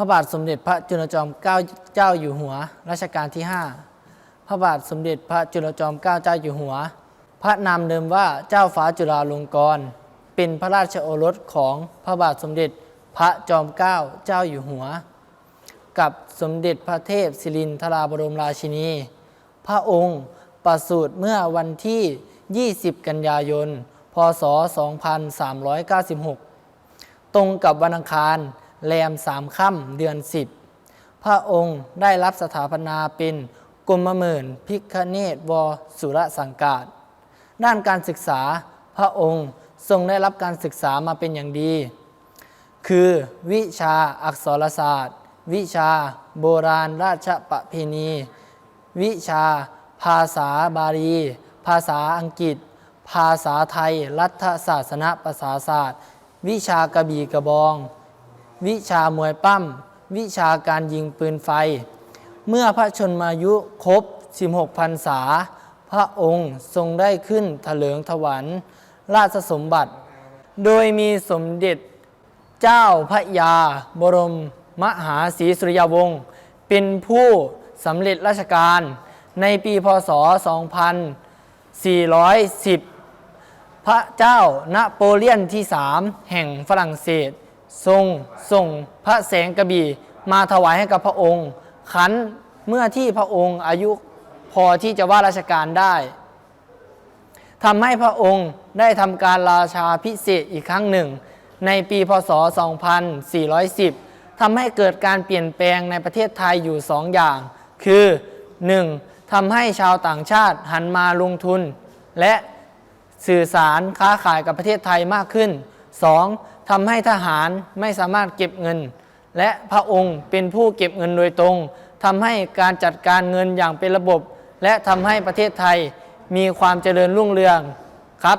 ระบาทสมเด็จพระจุลจอมเกล้าเจ้าอยู่หัวรัชกาลที่ 5 พระบาทสมเด็จพระจุลจอมเกล้าเจ้าอยู่หัว พระนามเดิมว่าเจ้าฟ้าจุฬาลงกรณ์เป็นพระราชโอรสของพระบาทสมเด็จพระจอมเกล้าเจ้าอยู่หัว กับสมเด็จพระเทพศิรินทราบรมราชินี พระองค์ประสูติเมื่อวันที่ 20 กันยายน พศ 2396 ตรงกับวันอังคาร แรมสามค่ำเดือน10พระองค์ได้รับสถาปนาเป็นกรมหมื่นพิคเนตวสุรสังกาศด้านการศึกษาพระองค์ทรงได้รับการศึกษามาเป็นอย่างดี คือ วิชาอักษรศาสตร์ วิชาโบราณราชประเพณี วิชา ภาษาบาลี ภาษาอังกฤษ ภาษาไทย รัฐศาสนประษาศาสตร์ วิชากระบี่กระบอง วิชามวยปั้ม วิชาการยิงปืนไฟ เมื่อพระชนมายุครบ 16พรรษา พระองค์ทรงได้ขึ้นถลิงถวันราชสมบัติ โดยมีสมเด็จเจ้าพระยา บรมมหาศรีสุริยวงศ์เป็นผู้สำเร็จราชการในปีพศ 2410 พระเจ้า นโปเลียนที่สามแห่งฝรั่งเศส ทรงส่งพระแสงกระบี่มาถวายให้กับพระองค์ ขันเมื่อที่พระองค์อายุพอที่จะว่าราชการได้ทำให้พระองค์ได้ทำการราชาพิเศษอีกครั้งหนึ่ง ในปีพศ 2410 ทำให้เกิดการเปลี่ยนแปลงในประเทศไทยอยู่สองอย่าง คือ 1. ทำให้ชาวต่างชาติหันมาลงทุน และสื่อสารค้าขายกับประเทศไทยมากขึ้น 2. ทำให้ทหารไม่สามารถเก็บเงิน และพระองค์เป็นผู้เก็บเงินโดยตรงทำให้การจัดการเงินอย่างเป็นระบบ และทำให้ประเทศไทยมีความเจริญรุ่งเรืองครับ